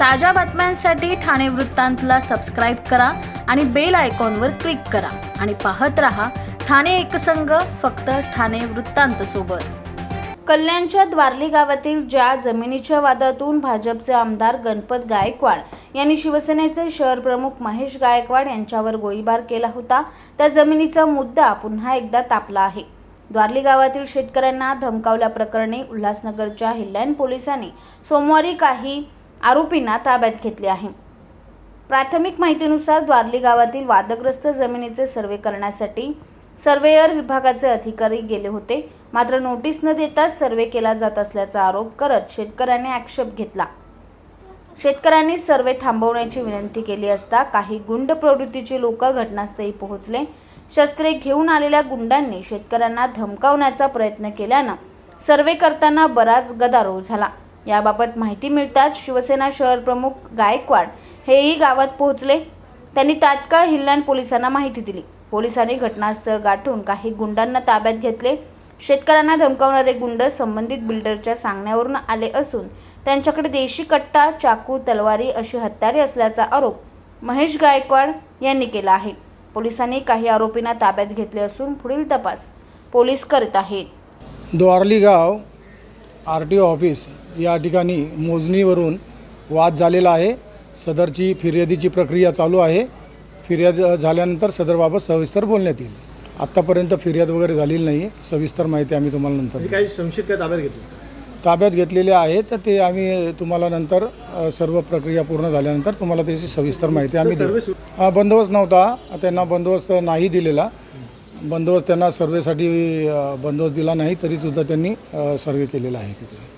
ताज्या बातम्यांसाठी ठाणे वृत्तांतला सबस्क्राईब करा आणि बेल आयकॉनवर क्लिक करा. आणि पाहत रहा ठाणे एकसंघ फक्त ठाणे वृत्तांत सोबत. कल्याणच्या द्वारली गावातील ज्या जमिनीच्या वादातून भाजपचे आमदार गणपत गायकवाड यांनी शिवसेनेचे शहर प्रमुख महेश गायकवाड यांच्यावर गोळीबार केला होता त्या जमिनीचा मुद्दा पुन्हा एकदा तापला आहे. द्वारली गावातील शेतकऱ्यांना धमकावल्याप्रकरणी उल्हासनगरच्या हिल्लॅन पोलिसांनी सोमवारी काही आरोपींना ताब्यात घेतले आहे. प्राथमिक माहितीनुसार द्वारली गावातील वादग्रस्त जमिनीचे सर्वे करण्यासाठी सर्वेयर विभागाचे अधिकारी गेले होते. मात्र नोटीस न देताच सर्वे केला जात असल्याचा आरोप करत शेतकऱ्यांनी आक्षेप घेतला. शेतकऱ्यांनी सर्वे थांबवण्याची विनंती केली असता काही गुंड प्रवृत्तीचे लोक घटनास्थळी पोहोचले. शस्त्रे घेऊन आलेल्या गुंडांनी शेतकऱ्यांना धमकावण्याचा प्रयत्न केल्यानं सर्वे करताना बराच गदारोळ झाला. याबाबत माहिती मिळताच शिवसेना शहर प्रमुख गायकवाड हेही गावात पोहोचले. त्यांनी तात्काळ हिल्लान पोलिसांना माहिती दिली. पोलिसांनी घटनास्थळ गाठून काही गुंडांना ताब्यात घेतले. शेतकऱ्यांना धमकावणारे गुंड संबंधित बिल्डरच्या सांगण्यावरून आले असून त्यांच्याकडे देशी कट्टा चाकू तलवारी अशी हत्यारे असल्याचा आरोप महेश गायकवाड यांनी केला आहे. पोलिसांनी काही आरोपींना ताब्यात घेतले असून पुढील तपास पोलीस करीत आहेत. द्वारली गाव आर टी ओ ऑफिस या ठिकाणी मोजणीवरून वाद झालेला आहे. सदरची फिर्यादीची प्रक्रिया चालू आहे. फिर्याद झाल्यानंतर सदरबाबत सविस्तर बोलण्यात येईल. आत्तापर्यंत फिर्याद वगैरे झालेली नाही सविस्तर माहिती आम्ही तुम्हाला नंतर म्हणजे. काही संशयित काय ताब्यात घेतले? ताब्यात घेतलेले आहे. तर ते आम्ही तुम्हाला नंतर अ, सर्व प्रक्रिया पूर्ण झाल्यानंतर तुम्हाला त्याची सविस्तर माहिती आम्ही देऊ. हा, बंदोबस्त नव्हता. त्यांना बंदोबस्त नाही दिलेला. बंदोबस्त त्यांना सर्वेसाठी बंदोबस्त दिला नाही तरीसुद्धा त्यांनी सर्वे केलेला आहे तिथे.